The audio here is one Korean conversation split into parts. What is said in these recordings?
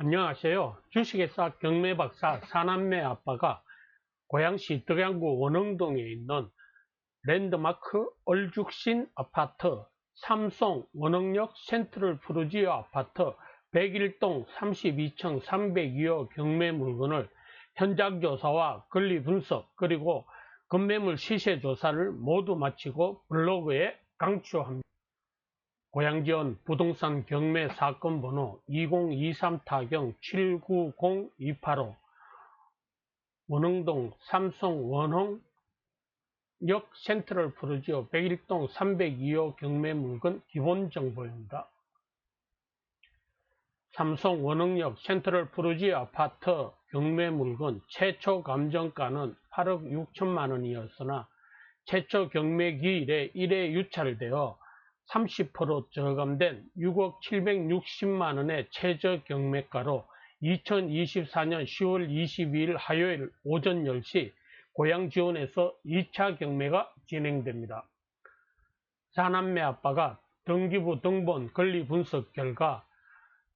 안녕하세요. 주식회사 경매박사 사남매 아빠가 고양시 덕양구 원흥동에 있는 랜드마크 얼죽신 아파트 삼성 원흥역 센트럴 프루지오 아파트 101동 32층 302호 경매 물건을 현장 조사와 권리 분석 그리고 건매물 시세 조사를 모두 마치고 블로그에 강추합니다. 고양지원 부동산 경매 사건 번호 2023 타경 790285 원흥동 삼성 원흥역 센트럴 프루지오 101동 302호 경매 물건 기본 정보입니다. 삼성 원흥역 센트럴 프루지오 아파트 경매 물건 최초 감정가는 8억 6천만 원이었으나 최초 경매 기일에 1회 유찰되어 30% 저감된 6억 760만 원의 최저 경매가로 2024년 10월 22일 화요일 오전 10시 고양지원에서 2차 경매가 진행됩니다. 사남매 아빠가 등기부 등본 권리 분석 결과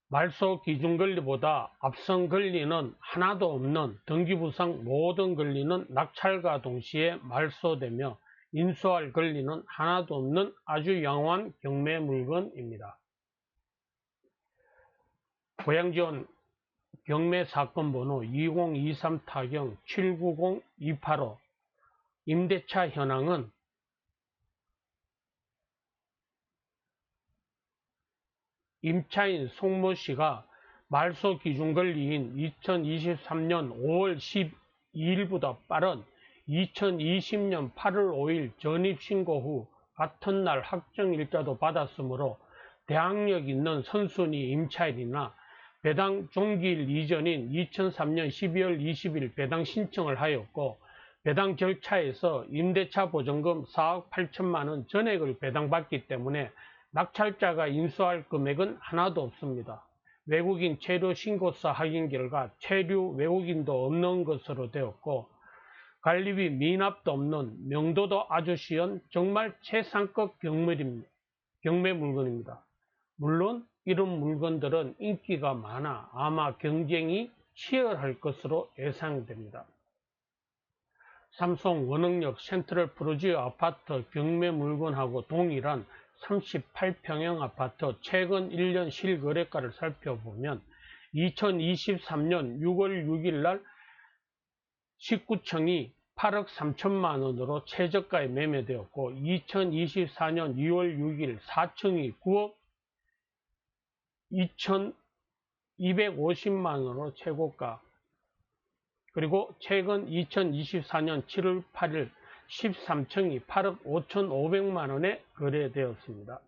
말소 기준 권리보다 앞선 권리는 하나도 없는 등기부상 모든 권리는 낙찰과 동시에 말소되며 인수할 권리는 하나도 없는 아주 양호한 경매 물건입니다. 고양지원 경매 사건 번호 2023 타경 790285 임대차 현황은 임차인 송모 씨가 말소 기준 권리인 2023년 5월 12일보다 빠른 2020년 8월 5일 전입신고 후 같은 날 확정 일자도 받았으므로 대항력 있는 선순위 임차일이나 배당 종기일 이전인 2003년 12월 20일 배당 신청을 하였고 배당 절차에서 임대차 보증금 4억 8천만원 전액을 배당받기 때문에 낙찰자가 인수할 금액은 하나도 없습니다. 외국인 체류 신고서 확인 결과 체류 외국인도 없는 것으로 되었고 관리비 미납도 없는 명도도 아주 쉬운 정말 최상급 경매입니다. 경매 물건입니다. 물론 이런 물건들은 인기가 많아 아마 경쟁이 치열할 것으로 예상됩니다. 삼성 원흥역 센트럴 프로지오 아파트 경매 물건하고 동일한 38평형 아파트 최근 1년 실거래가를 살펴보면 2023년 6월 6일 날 19층이 8억 3천만 원으로 최저가에 매매되었고 2024년 2월 6일 4층이 9억 2,250만 원으로 최고가 그리고 최근 2024년 7월 8일 13층이 8억 5,500만 원에 거래되었습니다.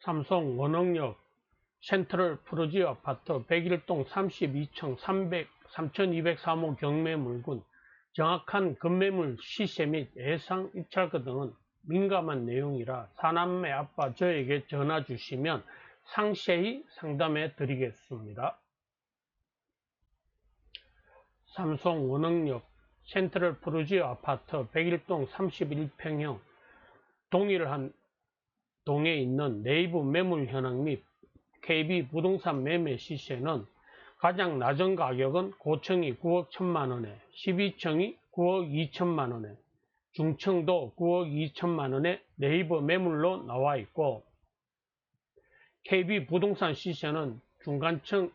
삼성 원흥역 센트럴 프로지오 아파트 101동 32층 300, 3203호 경매 물건 정확한 건매물 시세 및 예상 입찰가 등은 민감한 내용이라 사남매 아빠 저에게 전화 주시면 상세히 상담해 드리겠습니다. 삼성 원흥역 센트럴 프루지오 아파트 101동 31평형 동일한 동에 있는 네이버 매물 현황 및 KB 부동산 매매 시세는 가장 낮은 가격은 고층이 9억 1천만원에 12층이 9억 2천만원에 중층도 9억 2천만원에 네이버 매물로 나와 있고 KB 부동산 시세는 중간층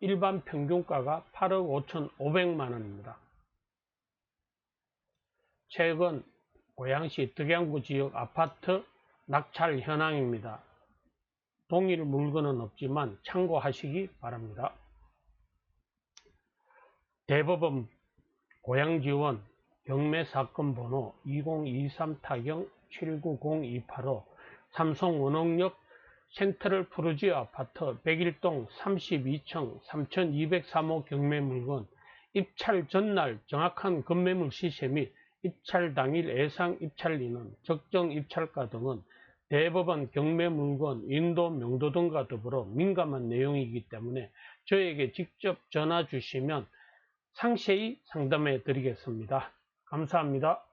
일반 평균가가 8억 5천 5백만원입니다. 최근 고양시 덕양구 지역 아파트 낙찰 현황입니다. 동일 물건은 없지만 참고하시기 바랍니다. 대법원 고양지원 경매사건 번호 2023 타경 790285 삼성 원흥역 센트럴 프루지오 아파트 101동 32층 3203호 경매 물건 입찰 전날 정확한 건매물 시세 및 입찰 당일 예상 입찰리는 적정 입찰가 등은 대법원 경매 물건 인도 명도 등과 더불어 민감한 내용이기 때문에 저에게 직접 전화 주시면 상세히 상담해 드리겠습니다. 감사합니다.